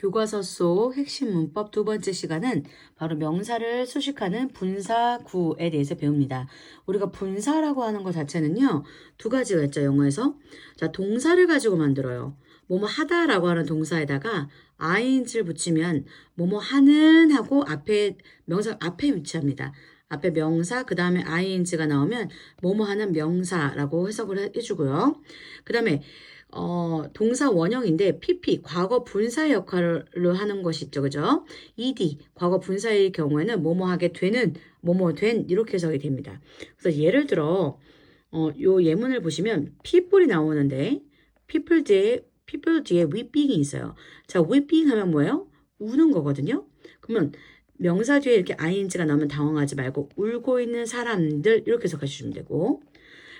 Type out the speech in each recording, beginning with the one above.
교과서 속 핵심 문법 두 번째 시간은 바로 명사를 수식하는 분사구에 대해서 배웁니다. 우리가 분사라고 하는 것 자체는요, 두 가지가 있죠, 영어에서. 자, 동사를 가지고 만들어요. 뭐뭐 하다라고 하는 동사에다가 ing를 붙이면 뭐뭐 하는 하고 앞에 명사 앞에 위치합니다. 앞에 명사 그 다음에 ing가 나오면 뭐뭐 하는 명사라고 해석을 해- 해주고요. 그 다음에 어, 동사 원형인데 pp 과거 분사의 역할을 하는 것이 있죠, 그죠? ed 과거 분사의 경우에는 뭐뭐 하게 되는 뭐뭐 된 이렇게 해석이 됩니다. 그래서 예를 들어 어, 요 예문을 보시면 people이 나오는데 people 뒤에 people 뒤에 weeping이 있어요. 자, weeping 하면 뭐예요? 우는 거거든요. 그러면 명사 뒤에 이렇게 ing가 나오면 당황하지 말고 울고 있는 사람들 이렇게 해석하시면 되고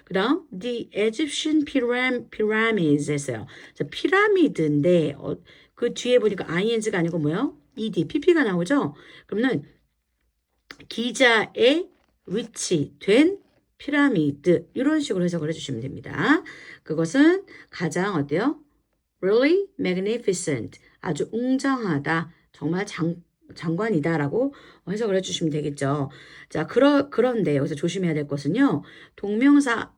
그 다음 The Egyptian pyram, Pyramids 했어요. 자, 피라미드인데 어, 그 뒤에 보니까 ing가 아니고 뭐예요? ed, pp가 나오죠? 그러면 기자에 위치된 피라미드 이런 식으로 해석을 해주시면 됩니다. 그것은 가장 어때요? Really magnificent 아주 웅장하다 정말 장 장관이다라고 해석을 해주시면 되겠죠. 자, 그러, 그런데 여기서 조심해야 될 것은요. 동명사도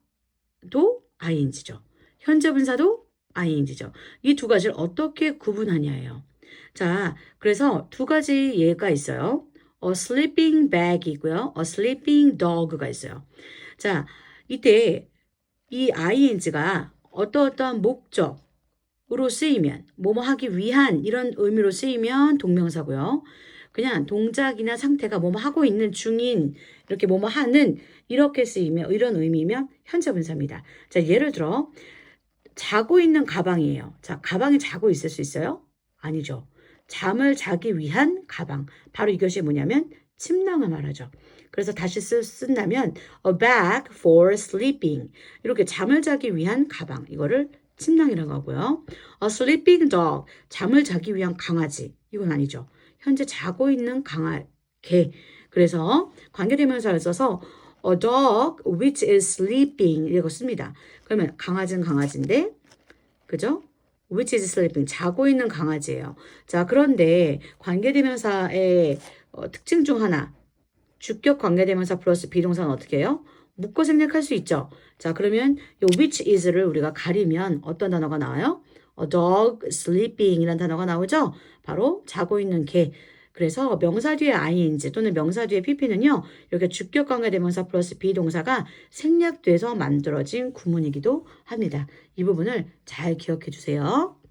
ing죠. 현재 분사도 ing죠. 이 두 가지를 어떻게 구분하냐예요. 자, 그래서 두 가지 예가 있어요. A sleeping bag이고요. A sleeping dog가 있어요. 자, 이때 이 ing가 어떠어떠한 목적 으로 쓰이면, 뭐뭐 하기 위한 이런 의미로 쓰이면 동명사고요. 그냥 동작이나 상태가 뭐뭐 하고 있는 중인, 이렇게 뭐뭐 하는, 이렇게 쓰이면, 이런 의미면 현재 분사입니다. 자, 예를 들어, 자고 있는 가방이에요. 자, 가방에 자고 있을 수 있어요? 아니죠. 잠을 자기 위한 가방. 바로 이것이 뭐냐면 침낭을 말하죠. 그래서 다시 쓰, 쓴다면 a bag for sleeping. 이렇게 잠을 자기 위한 가방. 이거를 침낭이라고 하고요. a sleeping dog. 잠을 자기 위한 강아지. 이건 아니죠. 현재 자고 있는 강아 개. 그래서 관계대명사를 써서 a dog which is sleeping 이라고 씁니다. 그러면 강아지는 강아지인데 그죠? which is sleeping 자고 있는 강아지예요. 자, 그런데 관계대명사의 어, 특징 중 하나 주격 관계대명사 플러스 비동사는 어떻게 해요? 묶어 생략할 수 있죠. 자, 그러면 요 which is를 우리가 가리면 어떤 단어가 나와요? A dog sleeping 이라는 단어가 나오죠? 바로 자고 있는 개. 그래서 명사 뒤에 ing 또는 명사 뒤에 pp는요. 이렇게 주격 관계대명사 플러스 비동사가 생략돼서 만들어진 구문이기도 합니다. 이 부분을 잘 기억해 주세요.